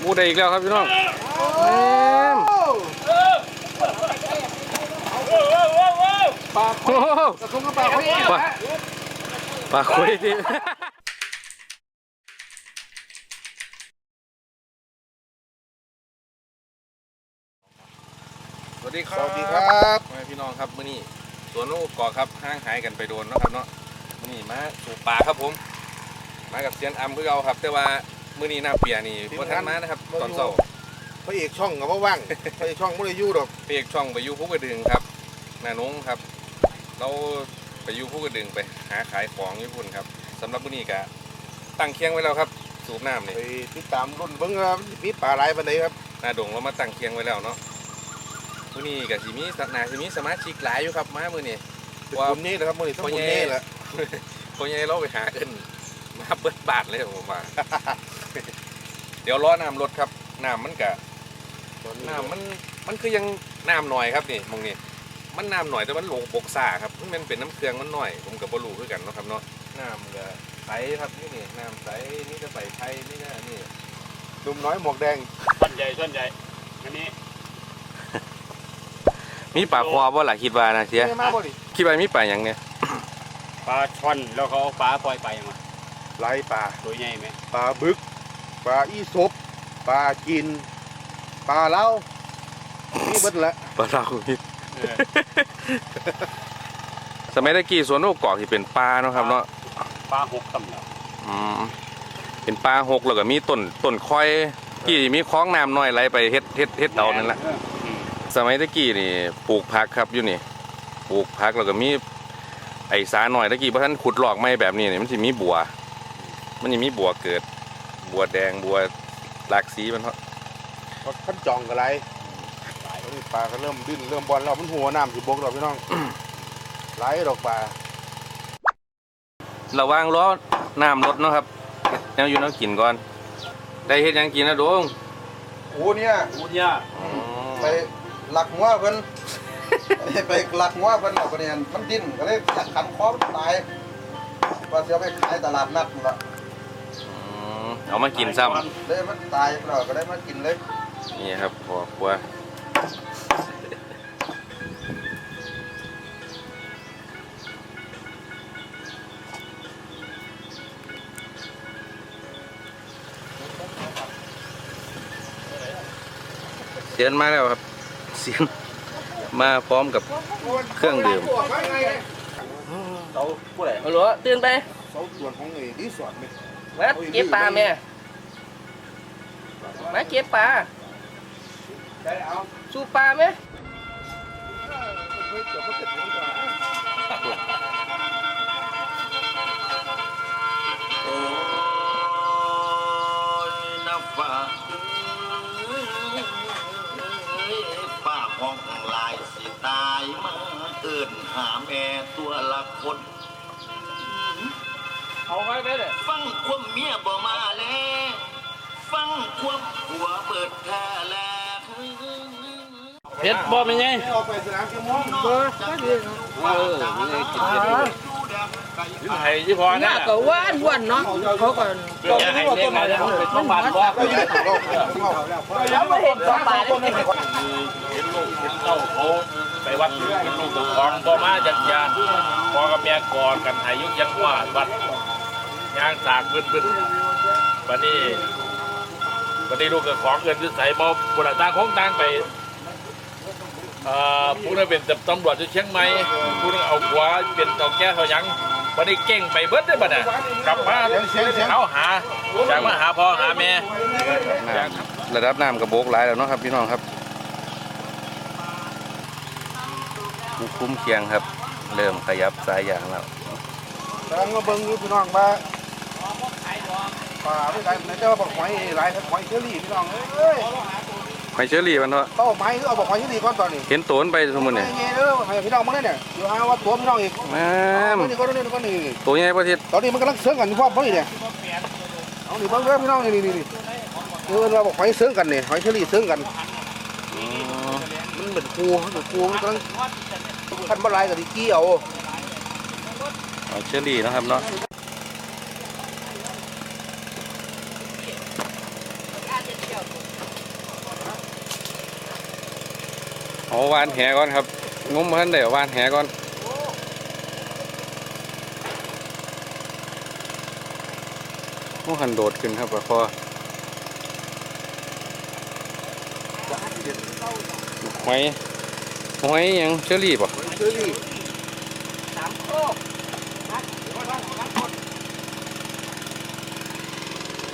หมูได้อีกแล้วครับพี่น้องแม่มปลาโอ้โหกระทงกับปลาเขาปลาปลาคุยดิสวัสดีครับสวัสดีครับพ่อแม่พี่น้องครับมื้อนี้สวนลูกกอกครับห้างหายกันไปโดนเนาะครับเนาะมื้อนี้มาสู่ป่าครับผม มากับเซียนอัมคือเอาครับ แต่ว่า มื้อนี้น้าเปียนี่บ่ทันมานะครับตอนเช้าพระเอกช่องกับว่าว่างพระเอกช่องไม่ได้อยู่ดอกเปียกช่องไปอยู่ภูกระดึงครับนานงครับ เราไปอยู่ภูกระดึงไปหาขายของญี่ปุ่นครับสำหรับมื้อนี้ก็ตั้งเคียงไว้แล้วครับ สูบน้ำนี่ไปติดตามรุ่นเบิ้งครับมีปลาหลายปันไดครับหน้าดงเรามาตั้งเคียงไว้แล้วเนาะมื้อนี้ก็สิมีสนาสิมีสมาชิกหลายอยู่ครับมามื้อนี้เป็นว่าคนนี้นะครับมือนี้ทั้งคนนี้แหละคนใหญ่เราไปหาเอิ้นมาเบิดบาทเลยผมว่า เดี๋ยวรอน้ำลดครับน้ำมันกะน้ำมันมันคือยังน้ำหน่อยครับนี่มองนี่มันน้ำหน่อยแต่มันโลงบกซ่าครับมันเป็นน้ำเครื่องมันหน่อยผมกับบรูคือกันเนาะครับเนาะน้ำก็ใสครับนี่นี่น้ำใสนี่จะใส่ไทยนี่นะนี่หนุ่มน้อยหมวกแดงส่วนใหญ่ส่วนใหญ่อันนี้มีปลาคอบ่ล่ะคิดว่านะเสียไม่มาบ่ดิคิดว่ามีปลาหยังเนี่ยปลาช่อนแล้วเขาเอาปลาปล่อยไปมาหลายปลาตัวใหญ่ไหมปลาบึก ปลาอีศบปลากินปลาเล้านี่เบิ้ลละปลาเรานี่เออสมัยตะกี้สวนโอกกอกที่เป็นปลาเนาะครับเนาะปลาหกตำแล้วอืมเป็นปลาหกแล้วก็มีต้นต้นคอยที่มีคล้องน้ำน้อยไหลไปเฮ็ดเฮ็ดเฮ็ดเอานั่นแหละอออืมสมัยตะกี้นี่ปลูกผักครับอยู่นี่ปลูกผักแล้วก็มีไอ้สาหน่อยตะกี้เพราะท่านขุดหลอกไม้แบบนี้นี่มันสิมีบัว มันสิมีบัวเกิด บัวแดงบัวหลากสีมันเนาะเขาขั้นจองกับไรตอนนี้ปลาก็เริ่มดิ้นเริ่มบอลแล้วมันหัวน้ำสิบกแล้วพี่น้องหลายดอกปลาระวังล้อน้ำลดเนาะครับแนวอยู่แนวกินก่อน ได้เฮ็ดหยังกินนะโดงโอ้เนี่ยพูดยากไปหลักหัวเพิ่น ไปหลักหัวเพิ่นเอาไปเนี่ยมันดิ้นก็เลยขัดขันคอมันตายว่าจะเอาไปขายตลาดนัดนั่นละอืม เอามากินซ้ำเลยมันตายเราก็ได้มากินเลยนี่ครับพอครัวเสียนมาแล้วครับเสียนมาพร้อมกับเครื่องดื่ม เราผู้ใดฮัลโหลตื่นไป เขาส่วนของไอ้รีสอร์ทไหม มาเก็บปลาแม่มาเก็บปลาได้เอาสู้ปลาไหมเฮ้ยเดี๋ยวเขาจะถึงก่อนโอ้ยน้ำฟ้าป้าของลายสิตายมาเอินหาแม่ตัวละคน เอาไว้ได้เลยฟังความเมียบ่มาแล้วฟังความผัวเปิดแท้แล้วเพชรบ่เป็นไงเอาไปสนามกีฬาเบอร์ก็ดีเออไม่กินเพชรยืนไห้ยี่พอหเนี่น้ายก็ว่านว่านเนาะเขาก็อย่าให้เด็กมาแล้วต้องบาดบ่ก็ยืนต่อเราเราเขาไม่เห็นสองปลาเลยเห็นลูกเห็นเต้าเขาไปวัดเป็นลูกตัวของบ่มาจัดยาพอกับแม่กอดกันหายุยังว่าวัด ย่างสากบึ้นบึ้นวันนี้วันนี้ลูกกับของเงินที่ใส่บ่บุรุษต่างของต่างไปเอ่อผู้นั้นเป็นตำรวจที่เชียงใหม่ผู้นั้นเอาหัวเป็นเต่าแก้เท่าหยังวันนี้เก่งไปเบิดได้อบัดน่ะกลับมาเสียงเสียงเอาหาอยากมาหาพ่อหาแม่น้ำระดับน้ำกระโบกหลายแล้วเนาะครับพี่น้องครับผู้คุ้มเคียงครับ เริ่มขยับสายยางแล้วทางมาเบิ่งอยู่พี่น้องมา ปลาไม่ได้ไหนจะว่าบอกหอยหลายหอยเชอรี่พี่น้องเอ้ยหอยเชอรี่มันเนาะเต้าไม้คือเอาบอกหอยเชอรี่ก่อนตอนนี้เห็นโตนไปสมมุติเนี่ยไงเด้อให้พี่น้องมึงเนี่ยเดี๋ยวหาว่าตัวพี่น้องอีกแม่เอามนี่ก็นี่ก็นี่ตัวใหญ่ประเทศตอนนี้มันกำลังเสริงกันอยู่พ่อพ่อนี่เนี่ยเอานี่เบิ่งเด้อพี่น้องนี่นี่นี่เออเราบอกหอยเสริงกันนี่หอยเชอรี่เสริงกันอืมมันเหมือนกูเหมือนกูมันกำลังพันบลายกับดิกี้เอาหอยเชอรี่เนาะครับเนาะ เอาวานแหก่อนครับงมพันเดี๋ยววานแหก่อนโอ้หันโดดขึ้นครับปลาคอหอยหอยหยังเชอรี่ป่ะสามโคก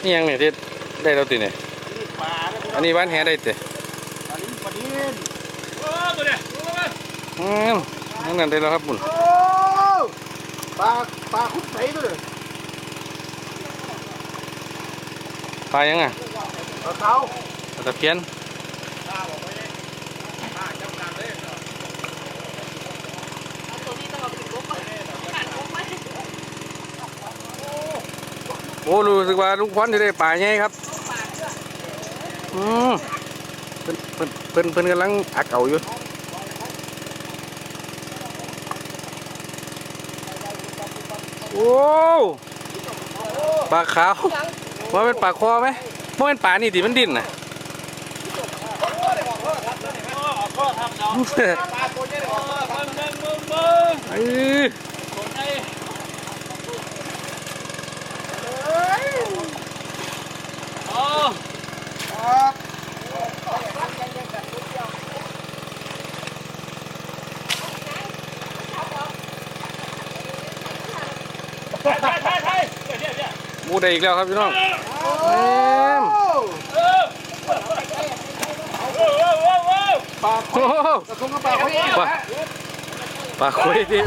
นี่ยังเนี่ยที่ได้เราติเนี่ยปลาเนี่ยอันนี้วานแหได้ติอันนี้ปลาดินเออตัวเนี่ย อืมนั่นนั่นได้แล้วครับบุญโอ้ปลาปลาคุ้มใสด้วยปลายังอะปลาเตาปลาตะเพียนตัวนี้ต้องเอาไปถึงกบขาดกบไหมโอ้รู้สึกว่าลุงพรจะได้ปลาใหญ่ครับ อืม เพิ่นเพิ่นเพิ่นเพิ่นกำลังอักเอาอยู่โอ้ปลาขาวว่าเป็นปลาคอไหมว่าเป็นปลานี่ที่มันดิ้นน่ะปลาตัวนี้เนี่ยออกมามึงมึงมึงมึงเอ้ยคนไอ้อ๋อ ครับ ใช่ใช่ใช่ใช่เนี่ย เนี่ยหมูได้อีกแล้วครับพี่น้องแม่มเออเออเออเออเออปลาโอ้โหกระทงกับปลาเขาเนี่ยปลาปลาคุยดิ